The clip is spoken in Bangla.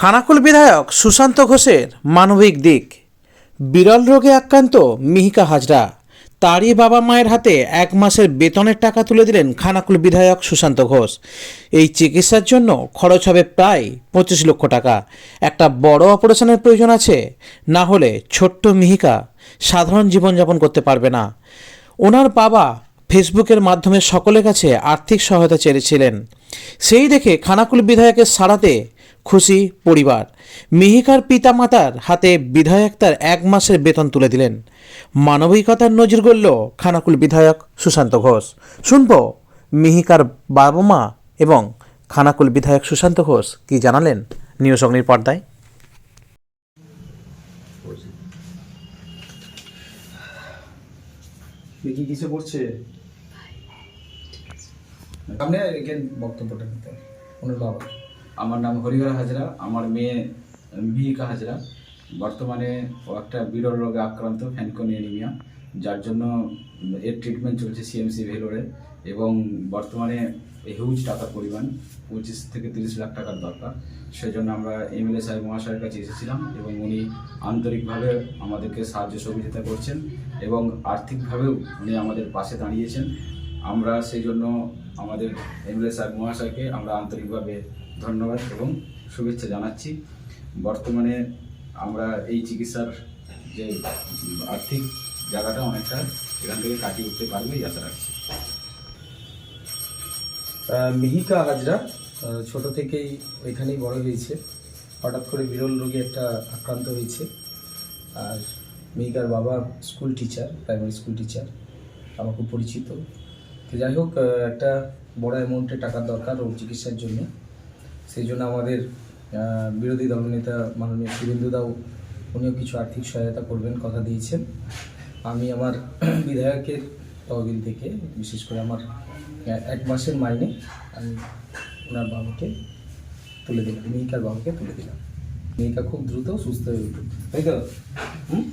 খানাকুল বিধায়ক সুশান্ত ঘোষের মানবিক দিক। বিরল রোগে আক্রান্ত মিহিকা হাজরা। তারই বাবা মায়ের হাতে এক মাসের বেতনের টাকা তুলে দিলেন খানাকুল বিধায়ক সুশান্ত ঘোষ। এই চিকিৎসার জন্য খরচ হবে প্রায় পঁচিশ লক্ষ টাকা। একটা বড় অপারেশনের প্রয়োজন আছে, না হলে ছোট্ট মিহিকা সাধারণ জীবনযাপন করতে পারবে না। ওনার বাবা ফেসবুকের মাধ্যমে সকলের কাছে আর্থিক সহায়তা চেয়েছিলেন। সেই দেখে খানাকুল বিধায়কের সাড়াতে খুশি পরিবার। মিহিকার পিতামাতার হাতে বিধায়ক তার এক মাসের বেতন তুলে দিলেন। মানবিকতার নজির গড়ল খানাকুল বিধায়ক সুশান্ত ঘোষ। শুনব মিহিকার বাবা মা এবং খানাকুল বিধায়ক সুশান্ত ঘোষ কি জানালেন নিউজ অগ্নির পর্দায়। দেখি কিসে পড়ছে? আপনি বক্তব্যটা নিতে ওনার বাবা। আমার নাম হরিহর হাজরা, আমার মেয়ে মিহিকা হাজরা। বর্তমানে ও একটা বিরল রোগে আক্রান্ত, ফ্যানকনি অ্যানিমিয়া, যার জন্য এর ট্রিটমেন্ট চলছে সিএমসি ভেলোরে এবং বর্তমানে হিউজ টাকার পরিমাণ, পঁচিশ থেকে তিরিশ লাখ টাকার দরকার। সেজন্য আমরা এমএলএ সাহেব মহাশয়ের কাছে এসেছিলাম এবং উনি আন্তরিকভাবে আমাদেরকে সাহায্য সহযোগিতা করছেন এবং আর্থিকভাবেও উনি আমাদের পাশে দাঁড়িয়েছেন। আমরা সেই জন্য আমাদের এমএলএ সাহেব মহাশয়কে আমরা আন্তরিকভাবে ধন্যবাদ এবং শুভেচ্ছা জানাচ্ছি। বর্তমানে আমরা এই চিকিৎসার যে আর্থিক জায়গাটা অনেকটা এখান থেকে কাটিয়ে উঠতে পারবে এই আশা রাখছি। মিহিকা হাজরা ছোট থেকেই ওইখানেই বড় হয়েছে। হঠাৎ করে বিরল রোগে একটা আক্রান্ত হয়েছে। আর মিহিকার বাবা school teacher primary school teacher আমার খুব পরিচিত। তো যাই হোক একটা বড় অ্যামাউন্টে টাকার দরকার ওর চিকিৎসার জন্য। সেই জন্য আমাদের বিরোধী দলনেতা মাননীয় শুভেন্দু দাও উনিও কিছু আর্থিক সহায়তা করবেন কথা দিয়েছেন। আমি আমার বিধায়কের তহবিল থেকে বিশেষ করে আমার এক মাসের মাইনে আমি ওনার বাবাকে তুলে দিলাম মিহিকার বাবাকে তুলে দিলাম। মিহিকা খুব দ্রুত সুস্থ হয়ে উঠুক। তাই তো? হুম?